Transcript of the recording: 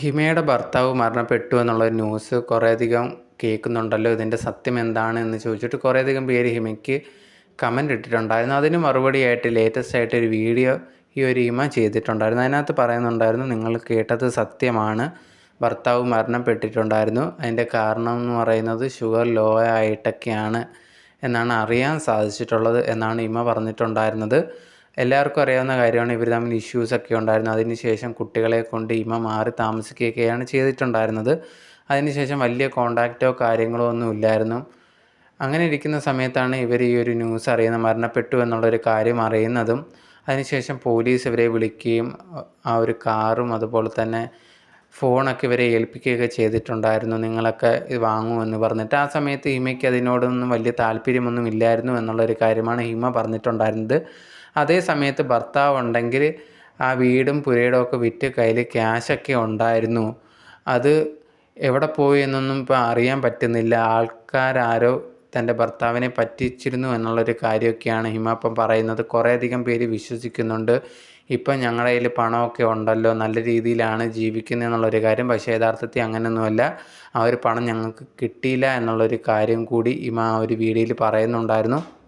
ഹിമയുടെ ഭർത്താവ് മരണപ്പെട്ടു എന്നുള്ള ന്യൂസ് കുറേയധികം കേൾക്കുന്നുണ്ടല്ലോ. ഇതിന്റെ സത്യം എന്താണ് എന്ന് ചോദിച്ചിട്ട് കുറേയധികം പേര് ഹിമയ്ക്ക് കമന്റ് ഇട്ടിട്ടുണ്ടായിരുന്നു. അതിന് മറുപടിയായിട്ട് ലേറ്റസ്റ്റ് ആയിട്ട് ഒരു വീഡിയോ ഈ ഒരു ഹിമ ചെയ്തിട്ടുണ്ടായിരുന്നു. അതിനകത്ത് പറയുന്നുണ്ടായിരുന്നു നിങ്ങൾ കേട്ടത് സത്യമാണ്. ഭർത്താവ് മരണപ്പെട്ടിട്ടുണ്ടായിരുന്നു. അതിന്റെ കാരണം എന്ന് പറയുന്നത് ഷുഗർ ലോ ആയിട്ടൊക്കെയാണ് എന്നാണ് അറിയാൻ സാധിച്ചിട്ടുള്ളത് എന്നാണ് ഹിമ പറഞ്ഞിട്ടുണ്ടായിരുന്നത്. എല്ലാവർക്കും അറിയാവുന്ന കാര്യമാണ് ഇവർ തമ്മിൽ ഇഷ്യൂസൊക്കെ ഉണ്ടായിരുന്നു. അതിനുശേഷം കുട്ടികളെ കൊണ്ട് ഇമ മാറി താമസിക്കുകയൊക്കെയാണ് ചെയ്തിട്ടുണ്ടായിരുന്നത്. അതിനുശേഷം വലിയ കോണ്ടാക്റ്റോ കാര്യങ്ങളോ ഒന്നും ഇല്ലായിരുന്നു. അങ്ങനെ ഇരിക്കുന്ന സമയത്താണ് ഇവർ ഈ ഒരു ന്യൂസ് അറിയുന്ന മരണപ്പെട്ടു എന്നുള്ളൊരു കാര്യം അറിയുന്നതും അതിനുശേഷം പോലീസ് ഇവരെ വിളിക്കുകയും ആ ഒരു കാറും അതുപോലെ തന്നെ ഫോണൊക്കെ ഇവരെ ഏൽപ്പിക്കുകയൊക്കെ ചെയ്തിട്ടുണ്ടായിരുന്നു. നിങ്ങളൊക്കെ ഇത് വാങ്ങുമെന്ന് പറഞ്ഞിട്ട് ആ സമയത്ത് ഹിമയ്ക്ക് അതിനോടൊന്നും വലിയ താല്പര്യമൊന്നും ഇല്ലായിരുന്നു എന്നുള്ളൊരു കാര്യമാണ് ഹിമ പറഞ്ഞിട്ടുണ്ടായിരുന്നത്. അതേ സമയത്ത് ഭർത്താവ് ഉണ്ടെങ്കിൽ ആ വീടും പുരയിടവും ഒക്കെ വിറ്റ് കയ്യിൽ ക്യാഷൊക്കെ ഉണ്ടായിരുന്നു. അത് എവിടെ പോയി എന്നൊന്നും ഇപ്പോൾ അറിയാൻ പറ്റുന്നില്ല. ആൾക്കാരാരോ തന്റെ ഭർത്താവിനെ പറ്റിച്ചിരുന്നു എന്നുള്ളൊരു കാര്യമൊക്കെയാണ് ഹിമ ഇപ്പം പറയുന്നത്. കുറേയധികം പേര് വിശ്വസിക്കുന്നുണ്ട്. ഇപ്പം ഞങ്ങളുടെ കയ്യിൽ പണമൊക്കെ ഉണ്ടല്ലോ നല്ല രീതിയിലാണ് ജീവിക്കുന്നത് എന്നുള്ളൊരു കാര്യം. പക്ഷേ യഥാർത്ഥത്തിൽ അങ്ങനെയൊന്നുമല്ല. ആ ഒരു പണം ഞങ്ങൾക്ക് കിട്ടിയില്ല എന്നുള്ളൊരു കാര്യം കൂടി ഹിമ ആ ഒരു വീഡിയോയിൽ പറയുന്നുണ്ടായിരുന്നു.